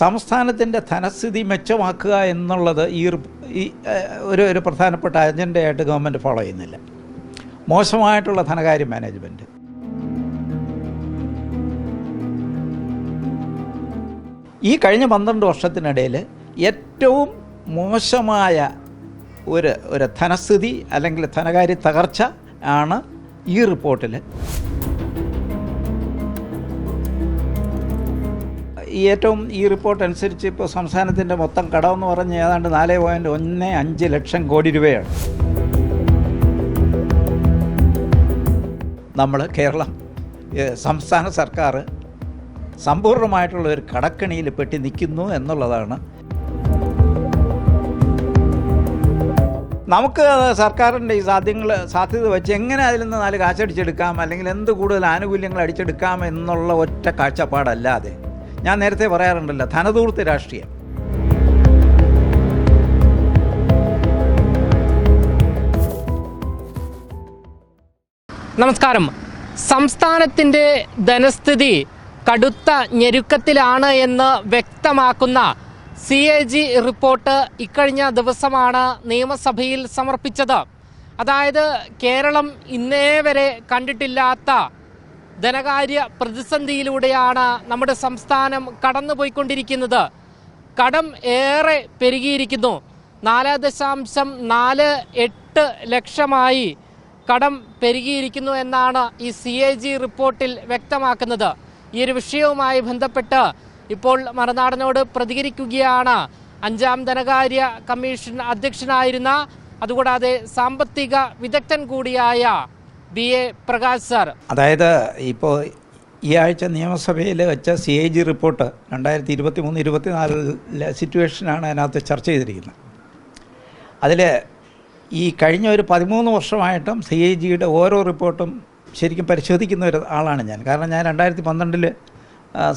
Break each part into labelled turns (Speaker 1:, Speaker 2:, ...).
Speaker 1: സംസ്ഥാനത്തിന്റെ ധനസ്ഥിതി മെച്ചമാക്കുക എന്നുള്ളത് ഈ ഒരു ഒരു പ്രധാനപ്പെട്ട അജണ്ടയായിട്ട് ഗവൺമെന്റ് ഫോളോ ചെയ്യുന്നില്ല. മോശമായിട്ടുള്ള ധനകാര്യ മാനേജ്മെന്റ്. ഈ കഴിഞ്ഞ പന്ത്രണ്ട് വർഷത്തിനിടയിൽ ഏറ്റവും മോശമായ ഒരു ഒരു ധനസ്ഥിതി അല്ലെങ്കിൽ ധനകാര്യ തകർച്ച ആണ് ഈ റിപ്പോർട്ടിൽ. ഈ ഏറ്റവും ഈ റിപ്പോർട്ട് അനുസരിച്ച് ഇപ്പോൾ സംസ്ഥാനത്തിന്റെ മൊത്തം കടമെന്ന് പറഞ്ഞ് ഏതാണ്ട് നാല് പോയിന്റ് ഒന്ന് അഞ്ച് ലക്ഷം കോടി രൂപയാണ്. നമ്മൾ കേരളം സംസ്ഥാന സർക്കാർ സമ്പൂർണമായിട്ടുള്ള ഒരു കടക്കണിയിൽ പെട്ടി നിൽക്കുന്നു എന്നുള്ളതാണ്. നമുക്ക് സർക്കാരിന്റെ ഈ സാധ്യങ്ങൾ സാധ്യത വെച്ച് എങ്ങനെ അതിൽ നിന്ന് നാല് കാശടിച്ചെടുക്കാം അല്ലെങ്കിൽ എന്ത് കൂടുതൽ ആനുകൂല്യങ്ങൾ അടിച്ചെടുക്കാം എന്നുള്ള ഒറ്റ കാഴ്ചപ്പാടല്ലാതെ ഞാൻ നേരത്തെ പറയാറുണ്ടല്ലോ ധനതൂർത്ത് രാഷ്ട്രീയം.
Speaker 2: നമസ്കാരം. സംസ്ഥാനത്തിന്റെ ധനസ്ഥിതി കടുത്ത ഞെരുക്കത്തിലാണ് എന്ന് വ്യക്തമാക്കുന്ന സി എ ജി റിപ്പോർട്ട് ഇക്കഴിഞ്ഞ ദിവസമാണ് നിയമസഭയിൽ സമർപ്പിച്ചത്. അതായത് കേരളം ഇന്നേ വരെ കണ്ടിട്ടില്ലാത്ത ധനകാര്യ പ്രതിസന്ധിയിലൂടെയാണ് നമ്മുടെ സംസ്ഥാനം കടന്നുപോയിക്കൊണ്ടിരിക്കുന്നത്. കടം ഏറെ പെരുകിയിരിക്കുന്നു. നാല് ദശാംശം നാല് എട്ട് ലക്ഷമായി കടം പെരുകിയിരിക്കുന്നു എന്നാണ് ഈ സി എ ജി റിപ്പോർട്ടിൽ വ്യക്തമാക്കുന്നത്. ഈ ഒരു വിഷയവുമായി ബന്ധപ്പെട്ട് ഇപ്പോൾ മറുനാടനോട് പ്രതികരിക്കുകയാണ് അഞ്ചാം ധനകാര്യ കമ്മീഷൻ അധ്യക്ഷനായിരുന്ന അതുകൂടാതെ സാമ്പത്തിക വിദഗ്ധൻ കൂടിയായ ബി എ പ്രകാശ് സാർ
Speaker 1: അതായത് ഇപ്പോൾ ഈ ആഴ്ച നിയമസഭയിൽ വെച്ച സി എ ജി റിപ്പോർട്ട് രണ്ടായിരത്തി ഇരുപത്തി മൂന്ന് ഇരുപത്തിനാലിലെ സിറ്റുവേഷനാണ് അതിനകത്ത് ചർച്ച ചെയ്തിരിക്കുന്നത്. അതിൽ ഈ കഴിഞ്ഞ ഒരു പതിമൂന്ന് വർഷമായിട്ടും സി എ ജിയുടെ ഓരോ റിപ്പോർട്ടും ശരിക്കും പരിശോധിക്കുന്ന ഒരു ആളാണ് ഞാൻ. കാരണം ഞാൻ രണ്ടായിരത്തി പന്ത്രണ്ടിൽ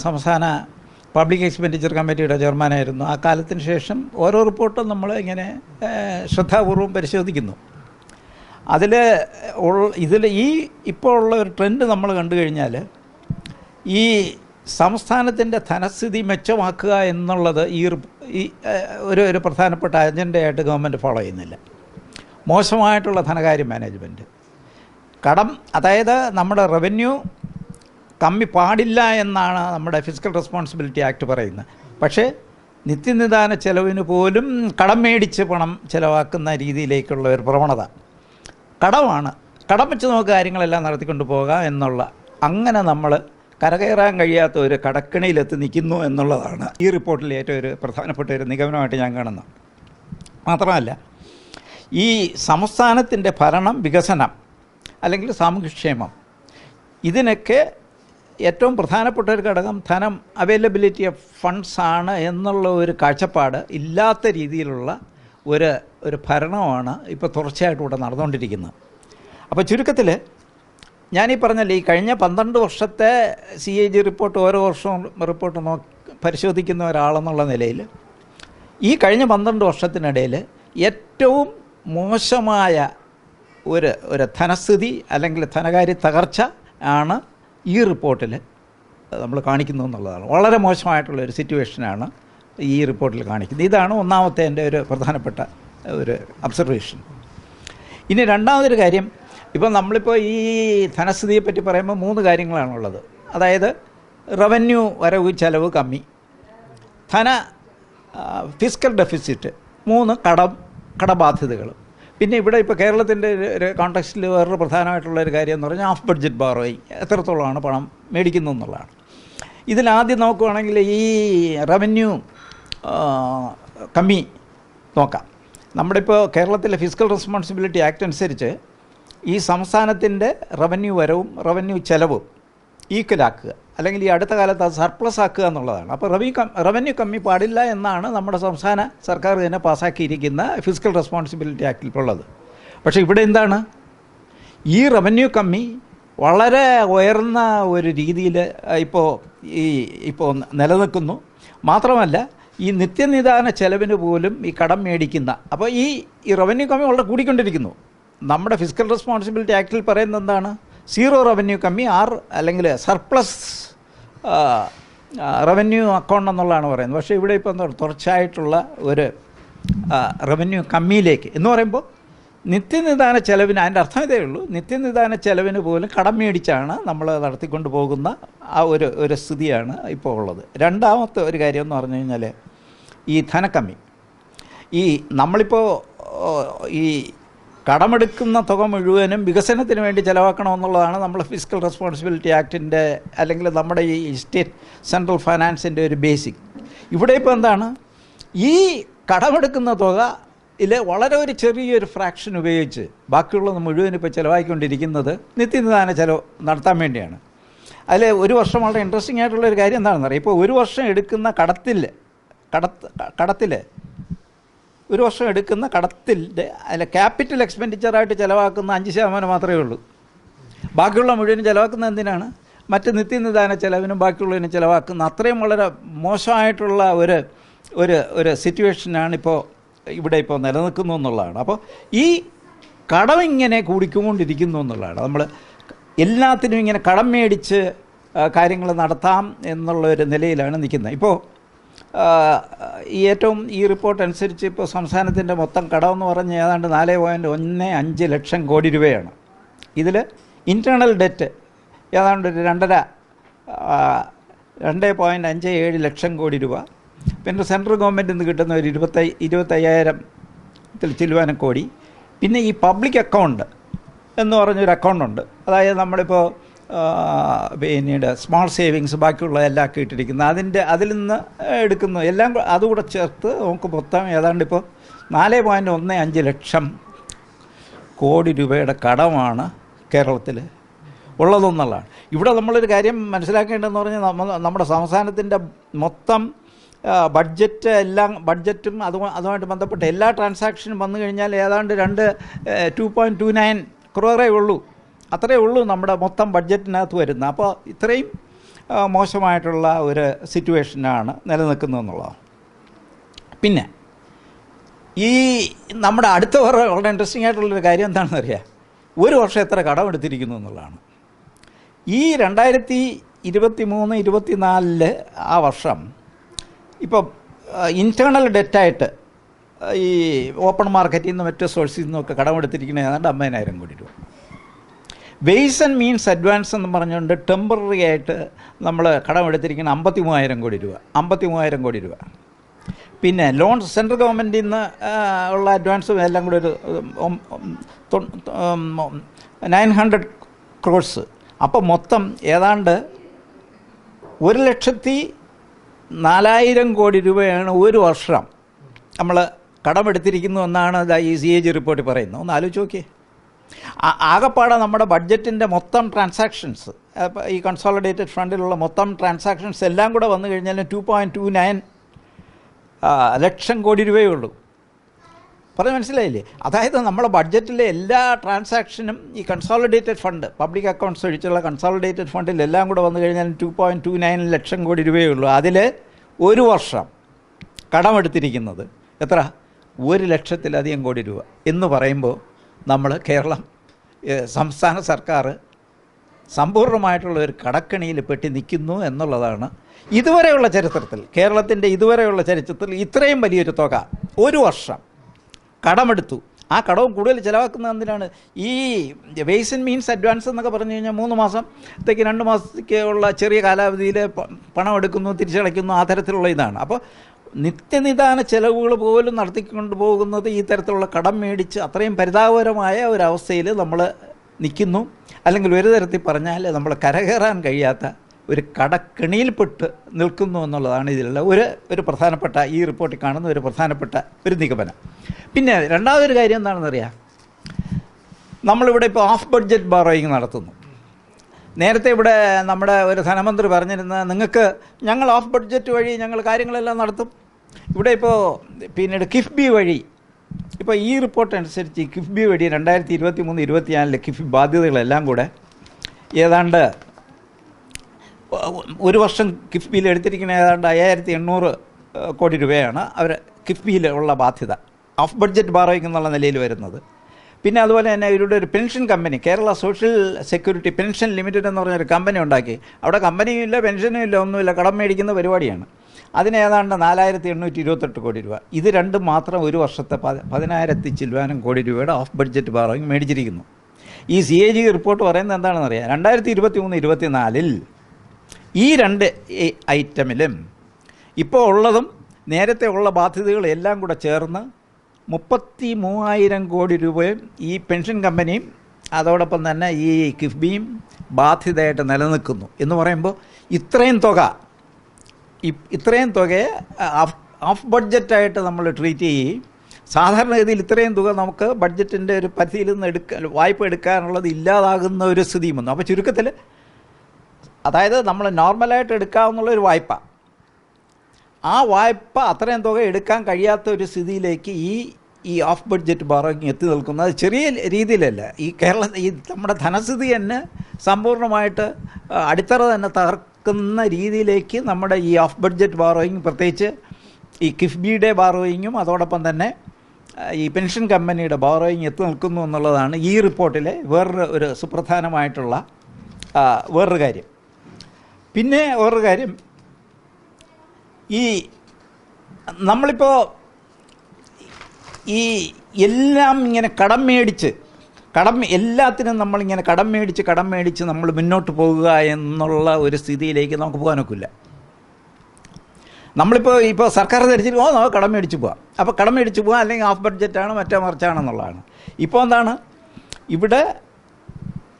Speaker 1: സംസ്ഥാന പബ്ലിക് എക്സ്പെൻഡിച്ചർ കമ്മിറ്റിയുടെ ചെയർമാനായിരുന്നു. ആ കാലത്തിന് ശേഷം ഓരോ റിപ്പോർട്ടും നമ്മൾ ഇങ്ങനെ ശ്രദ്ധാപൂർവം ശ്രദ്ധാപൂർവം പരിശോധിക്കുന്നു. അതിൽ ഇതിൽ ഈ ഇപ്പോൾ ഉള്ള ഒരു ട്രെൻഡ് നമ്മൾ കണ്ടു കഴിഞ്ഞാൽ ഈ സംസ്ഥാനത്തിന്റെ ധനസ്ഥിതി മെച്ചമാക്കുക എന്നുള്ളത് ഈ ഒരു ഒരു പ്രധാനപ്പെട്ട അജണ്ടയായിട്ട് ഗവൺമെന്റ് ഫോളോ ചെയ്യുന്നില്ല. മോശമായിട്ടുള്ള ധനകാര്യ മാനേജ്മെന്റ്. കടം അതായത് നമ്മുടെ റവന്യൂ കമ്മി പാടില്ല എന്നാണ് നമ്മുടെ ഫിസിക്കൽ റെസ്പോൺസിബിലിറ്റി ആക്ട് പറയുന്നത്. പക്ഷേ നിത്യനിദാന ചെലവിന് പോലും കടം മേടിച്ച് പണം ചിലവാക്കുന്ന രീതിയിലേക്കുള്ള ഒരു പ്രവണത. കടമാണ്. കടം വെച്ച് നമുക്ക് കാര്യങ്ങളെല്ലാം നടത്തിക്കൊണ്ട് പോകാം എന്നുള്ള. അങ്ങനെ നമ്മൾ കരകയറാൻ കഴിയാത്ത ഒരു കടക്കിണിയിലെത്തി നിൽക്കുന്നു എന്നുള്ളതാണ് ഈ റിപ്പോർട്ടിലെ ഏറ്റവും ഒരു പ്രധാനപ്പെട്ട ഒരു നിഗമനമായിട്ട് ഞാൻ കാണുന്നു മാത്രമല്ല ഈ സംസ്ഥാനത്തിന്റെ ഭരണം വികസനം അല്ലെങ്കിൽ സാമൂഹ്യക്ഷേമം ഇതിനൊക്കെ ഏറ്റവും പ്രധാനപ്പെട്ട ഒരു ഘടകം ധനം അവൈലബിലിറ്റി ഓഫ് ഫണ്ട്സ് ആണ് എന്നുള്ള ഒരു കാഴ്ചപ്പാട് ഇല്ലാത്ത രീതിയിലുള്ള ഒരു ഒരു ഭരണമാണ് ഇപ്പോൾ തുടർച്ചയായിട്ട് ഇവിടെ നടന്നുകൊണ്ടിരിക്കുന്നത്. അപ്പോൾ ചുരുക്കത്തിൽ ഞാനീ പറഞ്ഞല്ലേ ഈ കഴിഞ്ഞ പന്ത്രണ്ട് വർഷത്തെ സി എ ജി റിപ്പോർട്ട് ഓരോ വർഷവും റിപ്പോർട്ട് നോക്കി പരിശോധിക്കുന്ന ഒരാളെന്നുള്ള നിലയിൽ ഈ കഴിഞ്ഞ പന്ത്രണ്ട് വർഷത്തിനിടയിൽ ഏറ്റവും മോശമായ ഒരു ഒരു ധനസ്ഥിതി അല്ലെങ്കിൽ ധനകാര്യ തകർച്ച ആണ് ഈ റിപ്പോർട്ടിൽ നമ്മൾ കാണിക്കുന്നു എന്നുള്ളതാണ്. വളരെ മോശമായിട്ടുള്ള ഒരു സിറ്റുവേഷനാണ് ഈ റിപ്പോർട്ടിൽ കാണിക്കുന്നത്. ഇതാണ് ഒന്നാമത്തെ എന്റെ ഒരു പ്രധാനപ്പെട്ട ഒരു അബ്സർവേഷൻ ഇനി രണ്ടാമതൊരു കാര്യം ഇപ്പം നമ്മളിപ്പോൾ ഈ ധനസ്ഥിതിയെ പറ്റി പറയുമ്പോൾ മൂന്ന് കാര്യങ്ങളാണുള്ളത്. അതായത് റവന്യൂ വരവ് ചെലവ് കമ്മി ധന ഫിസിക്കൽ ഡെഫിസിറ്റ് മൂന്ന് കടം കടബാധ്യതകൾ പിന്നെ ഇവിടെ ഇപ്പോൾ കേരളത്തിന്റെ ഒരു കോൺടെക്സ്റ്റിൽ വേറൊരു പ്രധാനമായിട്ടുള്ള ഒരു കാര്യം എന്ന് പറഞ്ഞാൽ ഓഫ് ബഡ്ജറ്റ് ബാറോയിങ് എത്രത്തോളമാണ് പണം മേടിക്കുന്നത് എന്നുള്ളതാണ്. ഇതിലാദ്യം നോക്കുകയാണെങ്കിൽ ഈ റവന്യൂ കമ്മി നോക്കാം. നമ്മുടെ ഇപ്പോൾ കേരളത്തിലെ ഫിസിക്കൽ റെസ്പോൺസിബിലിറ്റി ആക്ട് അനുസരിച്ച് ഈ സംസ്ഥാനത്തിന്റെ റവന്യൂ വരവും റവന്യൂ ചെലവും ഈക്വലാക്കുക അല്ലെങ്കിൽ ഈ അടുത്ത കാലത്ത് അത് സർപ്ലസ് ആക്കുക എന്നുള്ളതാണ്. അപ്പോൾ കം റവന്യൂ കമ്മി പാടില്ല എന്നാണ് നമ്മുടെ സംസ്ഥാന സർക്കാർ തന്നെ പാസ്സാക്കിയിരിക്കുന്ന ഫിസിക്കൽ റെസ്പോൺസിബിലിറ്റി ആക്ടിൽ ഉള്ളത് പക്ഷേ ഇവിടെ എന്താണ്? ഈ റവന്യൂ കമ്മി വളരെ ഉയർന്ന ഒരു രീതിയിൽ ഇപ്പോൾ ഈ ഇപ്പോൾ നിലനിൽക്കുന്നു. മാത്രമല്ല ഈ നിത്യനിദാന ചെലവിന് പോലും ഈ കടം മേടിക്കുന്ന അപ്പോൾ ഈ ഈ റവന്യൂ കമ്മി വളരെ കൂടിക്കൊണ്ടിരിക്കുന്നു. നമ്മുടെ ഫിസിക്കൽ റെസ്പോൺസിബിലിറ്റി ആക്ടിൽ പറയുന്നത് എന്താണ്? സീറോ റവന്യൂ കമ്മി ആർ അല്ലെങ്കിൽ സർപ്ലസ് റവന്യൂ അക്കൗണ്ട് എന്നുള്ളതാണ് പറയുന്നത്. പക്ഷേ ഇവിടെ എന്താ തുടർച്ചയായിട്ടുള്ള ഒരു റവന്യൂ കമ്മിയിലേക്ക് എന്ന് പറയുമ്പോൾ നിത്യനിദാന ചെലവിന് അതിന്റെ അർത്ഥം ഇതേ ഉള്ളൂ. നിത്യനിദാന ചെലവിന് പോലും കടം മേടിച്ചാണ് നമ്മൾ നടത്തിക്കൊണ്ട് പോകുന്ന ആ ഒരു ഒരു സ്ഥിതിയാണ് ഇപ്പോൾ ഉള്ളത്. രണ്ടാമത്തെ ഒരു കാര്യം എന്ന് പറഞ്ഞു കഴിഞ്ഞാൽ ഈ ധനക്കമ്മി. ഈ നമ്മളിപ്പോൾ ഈ കടമെടുക്കുന്ന തുക മുഴുവനും വികസനത്തിന് വേണ്ടി ചിലവാക്കണമെന്നുള്ളതാണ് നമ്മൾ ഫിസിക്കൽ റെസ്പോൺസിബിലിറ്റി ആക്ടിന്റെ അല്ലെങ്കിൽ നമ്മുടെ ഈ സ്റ്റേറ്റ് സെൻട്രൽ ഫൈനാൻസിന്റെ ഒരു ബേസിക് ഇവിടെ ഇപ്പോൾ എന്താണ്? ഈ കടമെടുക്കുന്ന തുക ഇതിൽ വളരെ ഒരു ചെറിയൊരു ഫ്രാക്ഷൻ ഉപയോഗിച്ച് ബാക്കിയുള്ളത് മുഴുവൻ ഇപ്പോൾ ചിലവാക്കിക്കൊണ്ടിരിക്കുന്നത് നിത്യനിദാന ചിലവ് നടത്താൻ വേണ്ടിയാണ്. അതിൽ ഒരു വർഷം വളരെ ഇൻട്രസ്റ്റിംഗ് ആയിട്ടുള്ള ഒരു കാര്യം എന്താണെന്ന് അറിയാം ഇപ്പോൾ ഒരു വർഷം എടുക്കുന്ന കടത്തിൽ കടത്ത് കടത്തിൽ ഒരു വർഷം എടുക്കുന്ന കടത്തിന്റെ അതിൽ ക്യാപിറ്റൽ എക്സ്പെൻഡിച്ചറായിട്ട് ചിലവാക്കുന്ന അഞ്ച് ശതമാനം മാത്രമേ ഉള്ളൂ. ബാക്കിയുള്ള മുഴുവനും ചിലവാക്കുന്ന എന്തിനാണ്? മറ്റ് നിത്യനിദാന ചിലവിനും ബാക്കിയുള്ളതിനും ചിലവാക്കുന്ന അത്രയും വളരെ മോശമായിട്ടുള്ള ഒരു ഒരു ഒരു സിറ്റുവേഷനാണ് ഇപ്പോൾ ഇവിടെ ഇപ്പോൾ നിലനിൽക്കുന്നു എന്നുള്ളതാണ്. അപ്പോൾ ഈ കടം ഇങ്ങനെ കൂടിക്കൊണ്ടിരിക്കുന്നു എന്നുള്ളതാണ്. നമ്മൾ എല്ലാത്തിനും ഇങ്ങനെ കടം മേടിച്ച് കാര്യങ്ങൾ നടത്താം എന്നുള്ള ഒരു നിലയിലാണ് നിൽക്കുന്നത്. ഇപ്പോൾ ഈ ഏറ്റവും ഈ റിപ്പോർട്ട് അനുസരിച്ച് ഇപ്പോൾ സംസ്ഥാനത്തിന്റെ മൊത്തം കടമെന്ന് പറഞ്ഞ് ഏതാണ്ട് നാല് പോയിന്റ് ഒന്ന് അഞ്ച് ലക്ഷം കോടി രൂപയാണ്. ഇതിൽ ഇന്റേർണൽ ഡെറ്റ് ഏതാണ്ട് ഒരു രണ്ടര രണ്ട് പോയിന്റ് അഞ്ച് ഏഴ് ലക്ഷം കോടി രൂപ പിന്നെ സെൻട്രൽ ഗവൺമെന്റിൽ നിന്ന് കിട്ടുന്ന ഒരു ഇരുപത്തൈ ഇരുപത്തയ്യായിരത്തിൽ ചില്ലുവാനം കോടി. പിന്നെ ഈ പബ്ലിക് അക്കൗണ്ട് എന്ന് പറഞ്ഞൊരു അക്കൗണ്ടുണ്ട്. അതായത് നമ്മളിപ്പോൾ പിന്നീട് സ്മോൾ സേവിങ്സ് ബാക്കിയുള്ള എല്ലാം ഒക്കെ ഇട്ടിരിക്കുന്നത് അതിന്റെ അതിൽ നിന്ന് എടുക്കുന്നു. എല്ലാം അതുകൂടെ ചേർത്ത് നമുക്ക് മൊത്തം ഏതാണ്ട് ഇപ്പോൾ നാല് പോയിന്റ് ഒന്ന് അഞ്ച് ലക്ഷം കോടി രൂപയുടെ കടമാണ് കേരളത്തിൽ ഉള്ളതെന്നുള്ളതാണ്. ഇവിടെ നമ്മളൊരു കാര്യം മനസ്സിലാക്കേണ്ടതെന്ന് പറഞ്ഞാൽ നമ്മൾ നമ്മുടെ സംസ്ഥാനത്തിന്റെ മൊത്തം ബഡ്ജറ്റ് എല്ലാം ബഡ്ജറ്റും അതു അതുമായിട്ട് ബന്ധപ്പെട്ട എല്ലാ ട്രാൻസാക്ഷനും വന്നു കഴിഞ്ഞാൽ ഏതാണ്ട് രണ്ട് two point two nine crore ഉള്ളൂ. അത്രയേ ഉള്ളൂ നമ്മുടെ മൊത്തം ബഡ്ജറ്റിനകത്ത് വരുന്നത്. അപ്പോൾ ഇത്രയും മോശമായിട്ടുള്ള ഒരു സിറ്റുവേഷനാണ് നിലനിൽക്കുന്നതെന്നുള്ളത് പിന്നെ ഈ നമ്മുടെ അടുത്ത വേറെ വളരെ ഇൻട്രസ്റ്റിംഗ് ആയിട്ടുള്ളൊരു കാര്യം എന്താണെന്ന് അറിയാം? ഒരു വർഷം എത്ര കടം എടുത്തിരിക്കുന്നു എന്നുള്ളതാണ്. ഈ രണ്ടായിരത്തി ഇരുപത്തി മൂന്ന് ഇരുപത്തിനാലിൽ ആ വർഷം ഇപ്പം ഇന്റേർണൽ ഡെറ്റായിട്ട് ഈ ഓപ്പൺ മാർക്കറ്റിൽ നിന്ന് മറ്റു സോഴ്സിൽ നിന്നൊക്കെ കടമെടുത്തിരിക്കുന്നത് ഏതാണ്ട് അമ്പതിനായിരം കോടി രൂപ. വെയ്സ് ആൻഡ് മീൻസ് അഡ്വാൻസ് എന്ന് പറഞ്ഞുകൊണ്ട് ടെമ്പററി ആയിട്ട് നമ്മൾ കടമെടുത്തിരിക്കുന്ന അമ്പത്തി മൂവായിരം കോടി രൂപ അമ്പത്തി മൂവായിരം കോടി രൂപ. പിന്നെ ലോൺ സെൻട്രൽ ഗവൺമെന്റിൽ നിന്ന് ഉള്ള അഡ്വാൻസും എല്ലാം കൂടി ഒരു നയൻ ഹൺഡ്രഡ് ക്രോഡ്സ് അപ്പോൾ മൊത്തം ഏതാണ്ട് ഒരു ലക്ഷത്തി നാലായിരം കോടി രൂപയാണ് ഒരു വർഷം നമ്മൾ കടമെടുത്തിരിക്കുന്നു എന്നാണ് ഈ സി എ ജി റിപ്പോർട്ടിൽ പറയുന്നത്. ഒന്ന് ആലോചിച്ച് നോക്കിയേ. ആകപ്പാടെ നമ്മുടെ ബഡ്ജറ്റിന്റെ മൊത്തം ട്രാൻസാക്ഷൻസ് ഈ കൺസോളിഡേറ്റഡ് ഫണ്ടിലുള്ള മൊത്തം ട്രാൻസാക്ഷൻസ് എല്ലാം കൂടെ വന്നു കഴിഞ്ഞാൽ ടു പോയിന്റ് ടു നയൻ ലക്ഷം കോടി രൂപയേ ഉള്ളൂ. പറഞ്ഞ് മനസ്സിലായില്ലേ? അതായത് നമ്മുടെ ബഡ്ജറ്റിലെ എല്ലാ ട്രാൻസാക്ഷനും ഈ കൺസോളിഡേറ്റഡ് ഫണ്ട് പബ്ലിക് അക്കൗണ്ട്സ് ഒഴിച്ചുള്ള കൺസോളിഡേറ്റഡ് ഫണ്ടിൽ എല്ലാം കൂടെ വന്നു കഴിഞ്ഞാൽ ടു പോയിന്റ് ടു നയൻ ലക്ഷം കോടി രൂപയേ ഉള്ളൂ അതിൽ ഒരു വർഷം കടമെടുത്തിരിക്കുന്നത് എത്ര? ഒരു ലക്ഷത്തിലധികം കോടി രൂപ. എന്ന് പറയുമ്പോൾ നമ്മൾ കേരളം സംസ്ഥാന സർക്കാർ സമ്പൂർണമായിട്ടുള്ള ഒരു കടക്കണിയിൽ പെട്ടി നിൽക്കുന്നു എന്നുള്ളതാണ് ഇതുവരെയുള്ള ചരിത്രത്തിൽ കേരളത്തിന്റെ ഇതുവരെയുള്ള ചരിത്രത്തിൽ ഇത്രയും വലിയൊരു തുക ഒരു വർഷം കടമെടുത്തു. ആ കടവും കൂടുതൽ ചിലവാക്കുന്നത് എന്തിനാണ്? ഈ വെയ്സ് ആൻഡ് മീൻസ് അഡ്വാൻസ് എന്നൊക്കെ പറഞ്ഞു കഴിഞ്ഞാൽ മൂന്ന് മാസത്തേക്ക് രണ്ട് മാസത്തേക്കുള്ള ചെറിയ കാലാവധിയിൽ പണം എടുക്കുന്നു തിരിച്ചടയ്ക്കുന്നു ആ തരത്തിലുള്ള ഇതാണ്. അപ്പോൾ നിത്യനിദാന ചെലവുകൾ പോലും നടത്തിക്കൊണ്ട് പോകുന്നത് ഈ തരത്തിലുള്ള കടം മേടിച്ച് അത്രയും പരിതാപകരമായ ഒരവസ്ഥയിൽ നമ്മൾ നിൽക്കുന്നു. അല്ലെങ്കിൽ ഒരു തരത്തിൽ പറഞ്ഞാൽ നമ്മൾ കരകയറാൻ കഴിയാത്ത ഒരു കടക്കെണിയിൽപ്പെട്ട് നിൽക്കുന്നു എന്നുള്ളതാണ് ഇതിലുള്ള ഒരു ഒരു പ്രധാനപ്പെട്ട ഈ റിപ്പോർട്ടിൽ കാണുന്ന ഒരു പ്രധാനപ്പെട്ട ഒരു നിഗമനം. പിന്നെ രണ്ടാമതൊരു കാര്യം എന്താണെന്നറിയാം നമ്മളിവിടെ ഇപ്പോൾ ഓഫ് ബഡ്ജറ്റ് ബോറോയിങ് നടത്തുന്നു. നേരത്തെ ഇവിടെ നമ്മുടെ ഒരു ധനമന്ത്രി പറഞ്ഞിരുന്ന നിങ്ങൾക്ക് ഞങ്ങൾ ഓഫ് ബഡ്ജറ്റ് വഴി ഞങ്ങൾ കാര്യങ്ങളെല്ലാം നടത്തും. ഇവിടെ ഇപ്പോൾ പിന്നീട് കിഫ്ബി വഴി ഇപ്പോൾ ഈ റിപ്പോർട്ട് അനുസരിച്ച് കിഫ്ബി വഴി രണ്ടായിരത്തി ഇരുപത്തി മൂന്ന് ഇരുപത്തിനാലിലെ കിഫ്ബി ബാധ്യതകളെല്ലാം കൂടെ ഏതാണ്ട് ഒരു വർഷം കിഫ്ബിയിൽ എടുത്തിരിക്കുന്ന ഏതാണ്ട് അയ്യായിരത്തി എണ്ണൂറ് കോടി രൂപയാണ് അവർ കിഫ്ബിയിൽ ഉള്ള ബാധ്യത. ഓഫ് ബഡ്ജറ്റ് ബാറോയിങ് എന്നുള്ള നിലയിൽ വരുന്നത്. പിന്നെ അതുപോലെ തന്നെ ഇവരുടെ ഒരു pension company Kerala social security pension limited എന്ന് പറഞ്ഞൊരു കമ്പനി ഉണ്ടാക്കി. അവിടെ കമ്പനിയും ഇല്ല പെൻഷനും ഇല്ല ഒന്നുമില്ല കടം മേടിക്കുന്ന പരിപാടിയാണ്. അതിന് ഏതാണ്ട് നാലായിരത്തി എണ്ണൂറ്റി ഇരുപത്തെട്ട് കോടി രൂപ. ഇത് രണ്ടും മാത്രം ഒരു വർഷത്തെ പതി- പതിനായിരത്തി ചില്ലുവാനും കോടി രൂപയുടെ ഓഫ് ബഡ്ജറ്റ് ബാറോയിങ് മേടിച്ചിരിക്കുന്നു. ഈ സി എ ജി റിപ്പോർട്ട് പറയുന്നത് എന്താണെന്ന് അറിയാം രണ്ടായിരത്തി ഇരുപത്തി മൂന്ന് ഇരുപത്തിനാലിൽ ഈ രണ്ട് ഐറ്റമിലും ഇപ്പോൾ ഉള്ളതും നേരത്തെ ഉള്ള ബാധ്യതകളും എല്ലാം കൂടെ ചേർന്ന് മുപ്പത്തി മൂവായിരം കോടി രൂപയും ഈ പെൻഷൻ കമ്പനിയും അതോടൊപ്പം തന്നെ ഈ കിഫ്ബിയും ബാധ്യതയായിട്ട് നിലനിൽക്കുന്നു. എന്ന് പറയുമ്പോൾ ഇത്രയും തുക ഇത്രയും തുകയെ ഓഫ് ബഡ്ജറ്റായിട്ട് നമ്മൾ ട്രീറ്റ് ചെയ്യുകയും സാധാരണഗതിയിൽ ഇത്രയും തുക നമുക്ക് ബഡ്ജറ്റിന്റെ ഒരു പരിധിയിൽ നിന്ന് എടുക്കാൻ വായ്പ എടുക്കാനുള്ളത് ഇല്ലാതാകുന്ന ഒരു സ്ഥിതിയും വന്നു. അപ്പോൾ ചുരുക്കത്തിൽ അതായത് നമ്മൾ നോർമലായിട്ട് എടുക്കാവുന്ന ഒരു വായ്പ. ആ വായ്പ അത്രയും തുക എടുക്കാൻ കഴിയാത്ത ഒരു സ്ഥിതിയിലേക്ക് ഈ ഈ ഓഫ് ബഡ്ജറ്റ് ബോറോയിങ് എത്തി നിൽക്കുന്നത്. ചെറിയ രീതിയിലല്ല. ഈ കേരള ഈ നമ്മുടെ ധനസ്ഥിതി തന്നെ സമ്പൂർണമായിട്ട് അടിത്തറ തന്നെ തകർക്കുന്ന രീതിയിലേക്ക് നമ്മുടെ ഈ ഓഫ് ബഡ്ജറ്റ് ബോറോയിങ് പ്രത്യേകിച്ച് ഈ കിഫ്ബിയുടെ ബോറോയിങ്ങും അതോടൊപ്പം തന്നെ ഈ പെൻഷൻ കമ്പനിയുടെ ബോറോയിങ് എത്തി നിൽക്കുന്നു എന്നുള്ളതാണ് ഈ റിപ്പോർട്ടിലെ വേറൊരു ഒരു സുപ്രധാനമായിട്ടുള്ള വേറൊരു കാര്യം. പിന്നെ വേറൊരു കാര്യം. ഈ നമ്മളിപ്പോൾ ഈ എല്ലാം ഇങ്ങനെ കടം മേടിച്ച് കടം എല്ലാത്തിനും നമ്മളിങ്ങനെ കടം മേടിച്ച് കടം മേടിച്ച് നമ്മൾ മുന്നോട്ട് പോകുക എന്നുള്ള ഒരു സ്ഥിതിയിലേക്ക് നമുക്ക് പോകാനൊക്കില്ല. നമ്മളിപ്പോൾ ഇപ്പോൾ സർക്കാർ ധരിച്ചിട്ട് ഓ നമുക്ക് കടം മേടിച്ച് പോവാം. അപ്പോൾ കടം മേടിച്ച് പോകാം അല്ലെങ്കിൽ ഹാഫ് ബഡ്ജറ്റാണ് മറ്റേ മറിച്ചാണെന്നുള്ളതാണ്. ഇപ്പോൾ എന്താണ്? ഇവിടെ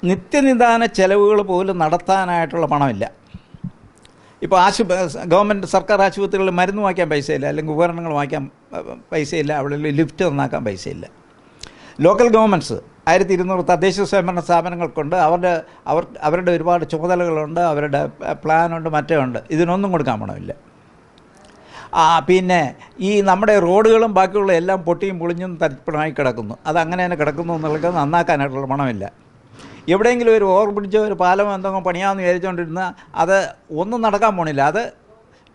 Speaker 1: നിത്യനിദാന ചെലവുകൾ പോലും നടത്താനായിട്ടുള്ള പണമില്ല. ഇപ്പോൾ ആശു ഗവൺമെന്റ് സർക്കാർ ആശുപത്രികളിൽ മരുന്ന് വാങ്ങിക്കാൻ പൈസയില്ല അല്ലെങ്കിൽ ഉപകരണങ്ങൾ വാങ്ങിക്കാൻ പൈസയില്ല അവിടെ ലിഫ്റ്റ് നന്നാക്കാൻ പൈസയില്ല. ലോക്കൽ ഗവൺമെന്റ്സ് ആയിരത്തി ഇരുന്നൂറ് തദ്ദേശ സ്വയംഭരണ സ്ഥാപനങ്ങൾക്കുണ്ട് അവരുടെ അവർ അവരുടെ ഒരുപാട് ചുമതലകളുണ്ട് അവരുടെ പ്ലാനുണ്ട് മറ്റേ ഉണ്ട്. ഇതിനൊന്നും കൊടുക്കാൻ പണമില്ല. പിന്നെ ഈ നമ്മുടെ റോഡുകളും ബാക്കിയുള്ള എല്ലാം പൊട്ടിയും പൊളിഞ്ഞും തരിപ്പണമായി കിടക്കുന്നു. അത് അങ്ങനെ തന്നെ കിടക്കുന്നു എന്നുള്ളത് നന്നാക്കാനായിട്ടുള്ള പണമില്ല. എവിടെയെങ്കിലും ഒരു ഓവർ ബ്രിഡ്ജോ ഒരു പാലമോ എന്തെങ്കിലും പണിയാമെന്ന് വിചാരിച്ചുകൊണ്ടിരുന്ന അത് ഒന്നും നടക്കാൻ പോണില്ല. അത്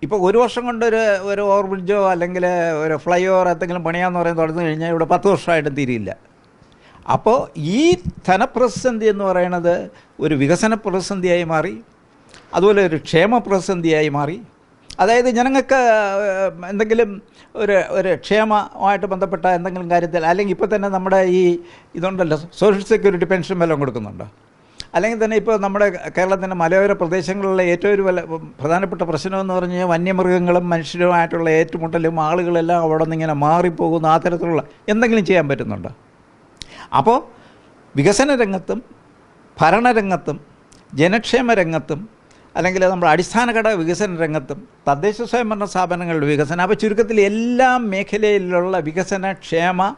Speaker 1: ഇപ്പോൾ ഒരു വർഷം കൊണ്ട് ഒരു ഒരു ഓവർ ബ്രിഡ്ജോ അല്ലെങ്കിൽ ഒരു ഫ്ലൈ ഓവർ എന്തെങ്കിലും പണിയാന്ന് പറയുന്നത് തുടർന്നു കഴിഞ്ഞാൽ ഇവിടെ പത്ത് വർഷമായിട്ടും തീരില്ല അപ്പോൾ ഈ ധനപ്രതിസന്ധി എന്ന് പറയുന്നത് ഒരു വികസന പ്രതിസന്ധിയായി മാറി അതുപോലെ ഒരു ക്ഷേമ പ്രതിസന്ധിയായി മാറി അതായത് ജനങ്ങൾക്ക് എന്തെങ്കിലും ഒരു ഒരു ക്ഷേമമായിട്ട് ബന്ധപ്പെട്ട എന്തെങ്കിലും കാര്യത്തിൽ അല്ലെങ്കിൽ ഇപ്പോൾ തന്നെ നമ്മുടെ ഈ ഇതുണ്ടല്ലോ സോഷ്യൽ സെക്യൂരിറ്റി പെൻഷൻ വല്ലതും കൊടുക്കുന്നുണ്ടോ? അല്ലെങ്കിൽ തന്നെ ഇപ്പോൾ നമ്മുടെ കേരളത്തിന്റെ മലയോര പ്രദേശങ്ങളിലെ ഏറ്റവും ഒരു വല്ല പ്രധാനപ്പെട്ട പ്രശ്നമെന്ന് പറഞ്ഞു കഴിഞ്ഞാൽ വന്യമൃഗങ്ങളും മനുഷ്യരുമായിട്ടുള്ള ഏറ്റുമുട്ടലും ആളുകളെല്ലാം അവിടെ നിന്ന് ഇങ്ങനെ മാറിപ്പോകുന്ന ആ തരത്തിലുള്ള എന്തെങ്കിലും ചെയ്യാൻ പറ്റുന്നുണ്ടോ? അപ്പോൾ വികസന രംഗത്തും ഭരണരംഗത്തും ജനക്ഷേമ രംഗത്തും അല്ലെങ്കിൽ നമ്മുടെ അടിസ്ഥാന ഘടക വികസന രംഗത്തും തദ്ദേശ സ്വയംഭരണ സ്ഥാപനങ്ങളുടെ വികസനം അപ്പോൾ ചുരുക്കത്തിൽ എല്ലാ മേഖലയിലുള്ള വികസന ക്ഷേമ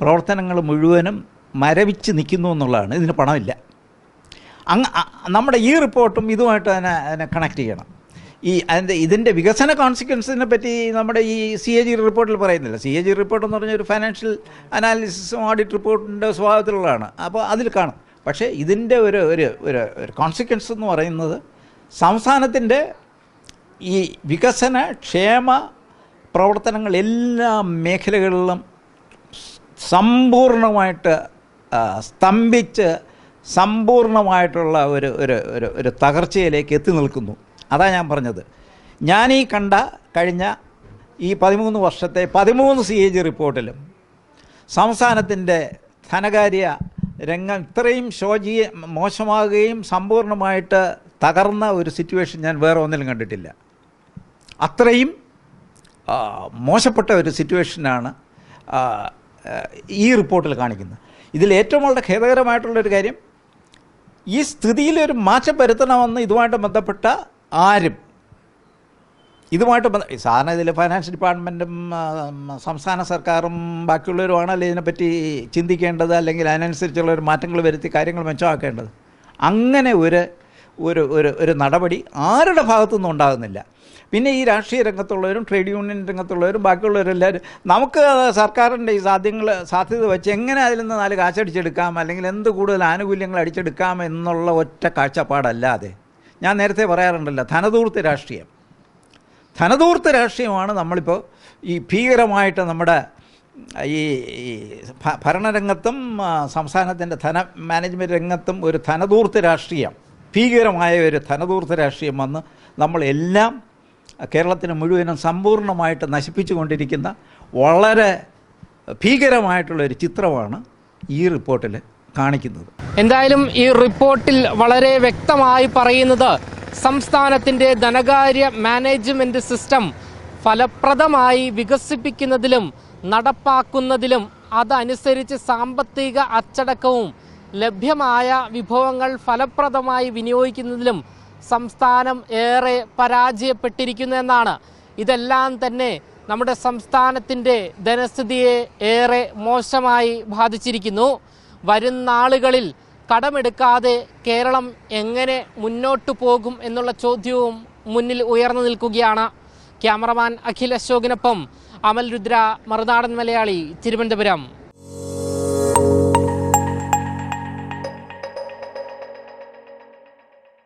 Speaker 1: പ്രവർത്തനങ്ങൾ മുഴുവനും മരവിച്ച് നിൽക്കുന്നു എന്നുള്ളതാണ്. ഇതിന് പണമില്ല. അങ്ങ് നമ്മുടെ ഈ റിപ്പോർട്ടും ഇതുമായിട്ട് തന്നെ അതിനെ കണക്ട് ചെയ്യണം. ഈ അതിന്റെ ഇതിന്റെ വികസന കോൺസിക്വൻസിനെ പറ്റി നമ്മുടെ ഈ സി എ ജി റിപ്പോർട്ടിൽ പറയുന്നില്ല. സി എ ജി റിപ്പോർട്ട് എന്ന് പറഞ്ഞാൽ ഒരു ഫൈനാൻഷ്യൽ അനാലിസിസും ഓഡിറ്റ് റിപ്പോർട്ടിന്റെ സ്വഭാവത്തിലുള്ളതാണ്. അപ്പോൾ അതിൽ കാണും. പക്ഷേ ഇതിന്റെ ഒരു ഒരു ഒരു കോൺസിക്വൻസ് എന്ന് പറയുന്നത് സംസ്ഥാനത്തിന്റെ ഈ വികസന ക്ഷേമ പ്രവർത്തനങ്ങൾ എല്ലാ മേഖലകളിലും സമ്പൂർണമായിട്ട് സ്തംഭിച്ച് സമ്പൂർണമായിട്ടുള്ള ഒരു ഒരു ഒരു ഒരു തകർച്ചയിലേക്ക് എത്തി നിൽക്കുന്നു. അതാ ഞാൻ പറഞ്ഞത്. ഞാൻ ഈ കണ്ട കഴിഞ്ഞ ഈ പതിമൂന്ന് വർഷത്തെ പതിമൂന്ന് സി എ ജി റിപ്പോർട്ടിലും സംസ്ഥാനത്തിന്റെ ധനകാര്യ രംഗം ഇത്രയും ശോചീയ മോശമാകുകയും സമ്പൂർണമായിട്ട് തകർന്ന ഒരു സിറ്റുവേഷൻ ഞാൻ വേറെ ഒന്നിലും കണ്ടിട്ടില്ല. അത്രയും മോശപ്പെട്ട ഒരു സിറ്റുവേഷനാണ് ഈ റിപ്പോർട്ടിൽ കാണിക്കുന്നത്. ഇതിൽ ഏറ്റവും വളരെ ഖേദകരമായിട്ടുള്ളൊരു കാര്യം ഈ സ്ഥിതിയിൽ ഒരു മാറ്റം വരുത്തണമെന്ന് ഇതുമായിട്ട് ബന്ധപ്പെട്ട ആരും ഇതുമായിട്ട് ബന്ധ സാധാരണ ഇതിൽ ഫൈനാൻസ് ഡിപ്പാർട്ട്മെന്റും സംസ്ഥാന സർക്കാരും ബാക്കിയുള്ളവരുമാണല്ലോ ഇതിനെപ്പറ്റി ചിന്തിക്കേണ്ടത് അല്ലെങ്കിൽ അതിനനുസരിച്ചുള്ള ഒരു മാറ്റങ്ങൾ വരുത്തി കാര്യങ്ങൾ മെച്ചമാക്കേണ്ടത്. അങ്ങനെ ഒരു ഒരു ഒരു ഒരു നടപടി ആരുടെ ഭാഗത്തുനിന്നും ഉണ്ടാകുന്നില്ല. പിന്നെ ഈ രാഷ്ട്രീയ രംഗത്തുള്ളവരും ട്രേഡ് യൂണിയൻ രംഗത്തുള്ളവരും ബാക്കിയുള്ളവരെല്ലാവരും നമുക്ക് സർക്കാരിന്റെ ഈ സാധ്യങ്ങൾ സാധ്യത വെച്ച് എങ്ങനെ അതിൽ നിന്ന് നാല് കാശടിച്ചെടുക്കാം അല്ലെങ്കിൽ എന്ത് കൂടുതൽ ആനുകൂല്യങ്ങൾ അടിച്ചെടുക്കാം എന്നുള്ള ഒറ്റ കാഴ്ചപ്പാടല്ലാതെ. ഞാൻ നേരത്തെ പറയാറുണ്ടല്ലോ ധനതൂർത്ത് രാഷ്ട്രീയം. ധനതൂർത്ത് രാഷ്ട്രീയമാണ് നമ്മളിപ്പോൾ ഈ ഭീകരമായിട്ട് നമ്മുടെ ഈ ഭരണരംഗത്തും സംസ്ഥാനത്തിന്റെ ധന മാനേജ്മെന്റ് രംഗത്തും ഒരു ധനതൂർത്ത് രാഷ്ട്രീയം. ഭീകരമായ ഒരു ധനദൂർത്ത രാഷ്ട്രീയം വന്ന് നമ്മളെല്ലാം കേരളത്തിന് മുഴുവനും സമ്പൂർണമായിട്ട് നശിപ്പിച്ചു കൊണ്ടിരിക്കുന്ന വളരെ ഭീകരമായിട്ടുള്ള ഒരു ചിത്രമാണ് ഈ റിപ്പോർട്ടിൽ കാണിക്കുന്നത്.
Speaker 2: എന്തായാലും ഈ റിപ്പോർട്ടിൽ വളരെ വ്യക്തമായി പറയുന്നത് സംസ്ഥാനത്തിന്റെ ധനകാര്യ മാനേജ്മെന്റ് സിസ്റ്റം ഫലപ്രദമായി വികസിപ്പിക്കുന്നതിലും നടപ്പാക്കുന്നതിലും അതനുസരിച്ച് സാമ്പത്തിക അച്ചടക്കവും ലഭ്യമായ വിഭവങ്ങൾ ഫലപ്രദമായി വിനിയോഗിക്കുന്നതിലും സംസ്ഥാനം ഏറെ പരാജയപ്പെട്ടിരിക്കുന്നു എന്നാണ്. ഇതെല്ലാം തന്നെ നമ്മുടെ സംസ്ഥാനത്തിന്റെ ധനസ്ഥിതിയെ ഏറെ മോശമായി ബാധിച്ചിരിക്കുന്നു. വരും നാളുകളിൽ കടമെടുക്കാതെ കേരളം എങ്ങനെ മുന്നോട്ടു പോകും എന്നുള്ള ചോദ്യവും മുന്നിൽ ഉയർന്നു നിൽക്കുകയാണ്. ക്യാമറമാൻ അഖിൽ അശോകിനൊപ്പം അമൽ രുദ്ര മറുനാടൻ മലയാളി തിരുവനന്തപുരം.